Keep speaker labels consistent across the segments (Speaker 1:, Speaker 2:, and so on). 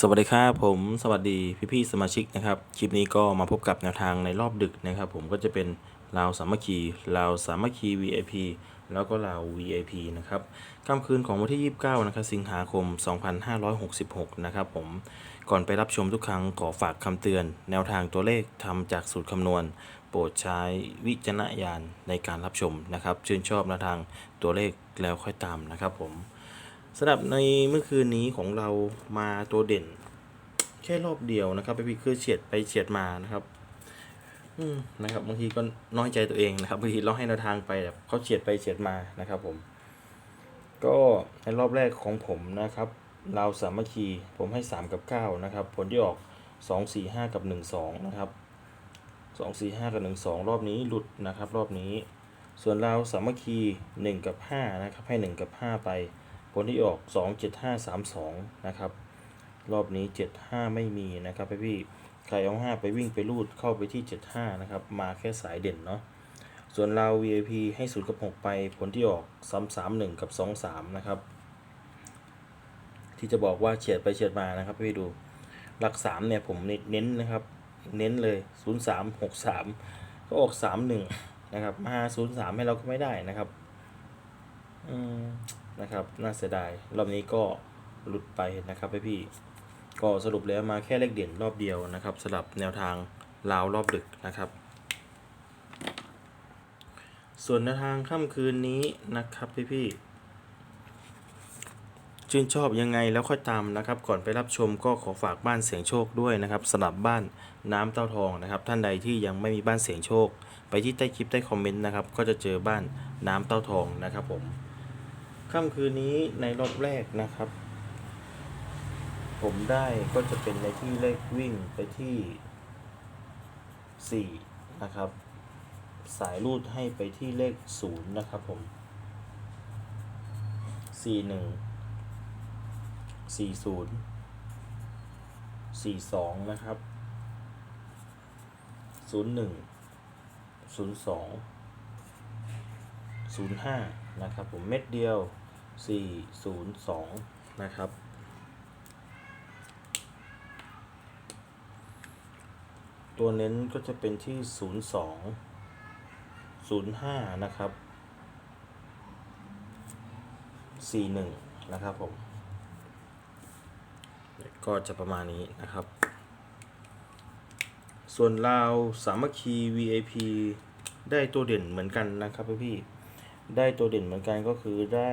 Speaker 1: สวัสดีครับผมสวัสดีพี่ๆสมาชิกนะครับ คลิปนี้ก็มาพบกับแนวทางในรอบดึกนะครับ ผมก็จะเป็นลาวสามัคคีลาวสามัคคี VIP แล้วก็ลาว VIP นะครับค่ำคืนของวันที่ 29 นะครับ สิงหาคม 2566 นะครับผมก่อนไปรับชมทุกครั้งขอฝากคำเตือน แนวทางตัวเลขทำจากสูตรคำนวณ โปรดใช้วิจารณญาณในการรับชมนะครับชื่นชอบแนวทางตัวเลขแล้วค่อยตามนะครับผม สำหรับในเมื่อคืนนี้ของเรามาตัวเด่น แค่รอบเดียวนะครับ ไปพีคือเฉียดไปเฉียดมานะครับอืมนะครับบางทีก็น้อยใจตัวเองนะครับบางทีเราให้แนวทางไปแบบเขาเฉียดไปเฉียดมานะครับ ผม ก็ในรอบแรกของผมนะครับ เราสามัคคีผมให้3กับ9นะครับ ผลที่ออก2 4 5กับ1 2นะครับ2 4 5กับ1 2รอบนี้หลุดนะครับ รอบนี้ ส่วนเราสามัคคี1กับ5นะครับ ให้1กับ5ไป ผลที่ออก 2 7 5 3 2 นะครับ รอบนี้ 75 ไม่มีนะครับพี่พี่ใครเอา5ไปวิ่งไปรูดเข้าไปที่ 75 นะครับ มาแค่สายเด่นเนาะ ส่วนเรา VIP ให้0กับ 6 ไป ผลที่ออก 3 3 1 กับ 2 3 นะครับ ที่จะบอกว่าเฉียดไปเฉียดมานะครับพี่ดู หลัก 3 เนี่ยผมเน้นนะครับ เน้นเลย 0 3 6 3 ก็ออก 3 1 นะครับ มา 0 3 ให้เราก็ไม่ได้นะครับ อืมนะครับ น่าเสียดาย รอบนี้ก็หลุดไปนะครับพี่พี่ก็สรุปแล้วมาแค่เลขเด่นรอบเดียวนะครับสำหรับแนวทางลาวรอบดึกนะครับ ส่วนแนวทางค่ำคืนนี้นะครับพี่พี่ชื่นชอบยังไงแล้วค่อยตามนะครับ ก่อนไปรับชมก็ขอฝากบ้านเสียงโชคด้วยนะครับสำหรับบ้านน้ำเต้าทองนะครับ ท่านใดที่ยังไม่มีบ้านเสียงโชค ไปที่ใต้คลิปใต้คอมเมนต์นะครับ ก็จะเจอบ้านน้ำเต้าทองนะครับผม ค่ำคืนนี้ในรอบแรกนะครับ ผมได้ก็จะเป็นในที่เลขวิ่งไปที่ 4 นะครับ สายรูดให้ไปที่เลข 0 นะครับผม 4 1 4 0 4 2 นะครับ 0 1 0 2 0 5 นะครับผมเม็ดเดียว 402 นะครับ ตัวเน้นก็จะเป็นที่ 02 05 นะครับ 41 นะครับผมก็จะประมาณนี้นะครับ ส่วนลาวสามัคคี VIP ได้ตัวเด่นเหมือนกันนะครับพี่ๆได้ตัวเด่นเหมือนกันก็คือได้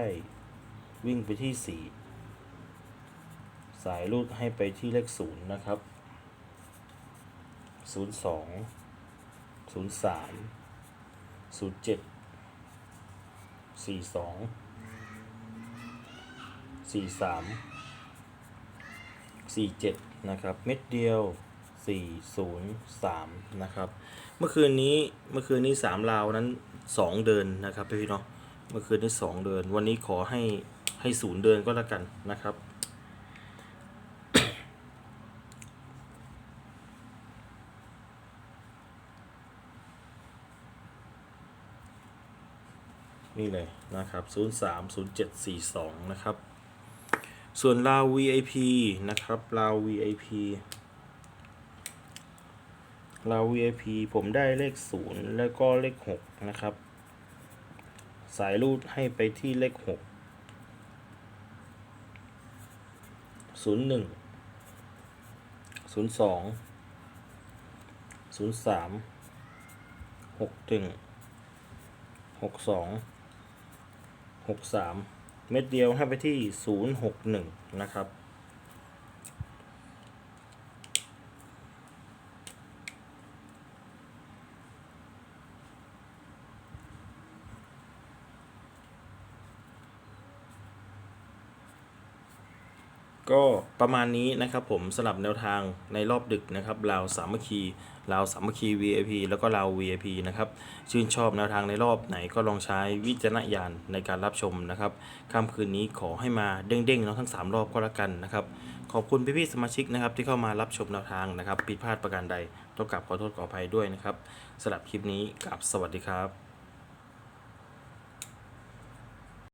Speaker 1: วิ่งไปที่ 4 สายรูดให้ไปที่เลข 0 นะครับ 02 03 07 42 43 47 นะครับ เม็ดเดียว 403 นะครับ เมื่อคืนนี้เมื่อคืนนี้3ราวนั้น 2 เดินนะครับพี่เนาะเมื่อคืนนี้ 2 เดิน วันนี้ขอให้ ให้ศูนย์เดินก็แล้วกันนะครับ นี่เลยนะครับ 030742 นะครับ ส่วนลาว VIP นะครับลาว VIP ลาว VIP ผมได้เลข 0 แล้วก็เลข 6 นะครับ สายรูดให้ไปที่เลข 6 01 02 03 61 62 63เม็ดเดียวให้ไปที่061นะครับ ก็ประมาณนี้นะครับผมสลับแนวทางในรอบดึกนะครับลาวสามัคคีลาวสามัคคี VIP แล้วก็ลาว VIP นะครับชื่นชอบแนวทางในรอบไหนก็ลองใช้วิจารณญาณในการรับชมนะครับค่ำคืนนี้ขอให้มาเด้งๆเนาะทั้ง 3 รอบก็แล้วกันนะครับขอบคุณพี่ๆสมาชิกนะครับที่เข้ามารับชมแนวทางนะครับผิดพลาดประการใดต้องกลับขอโทษขออภัยด้วยนะครับสำหรับคลิปนี้กับสวัสดีครับ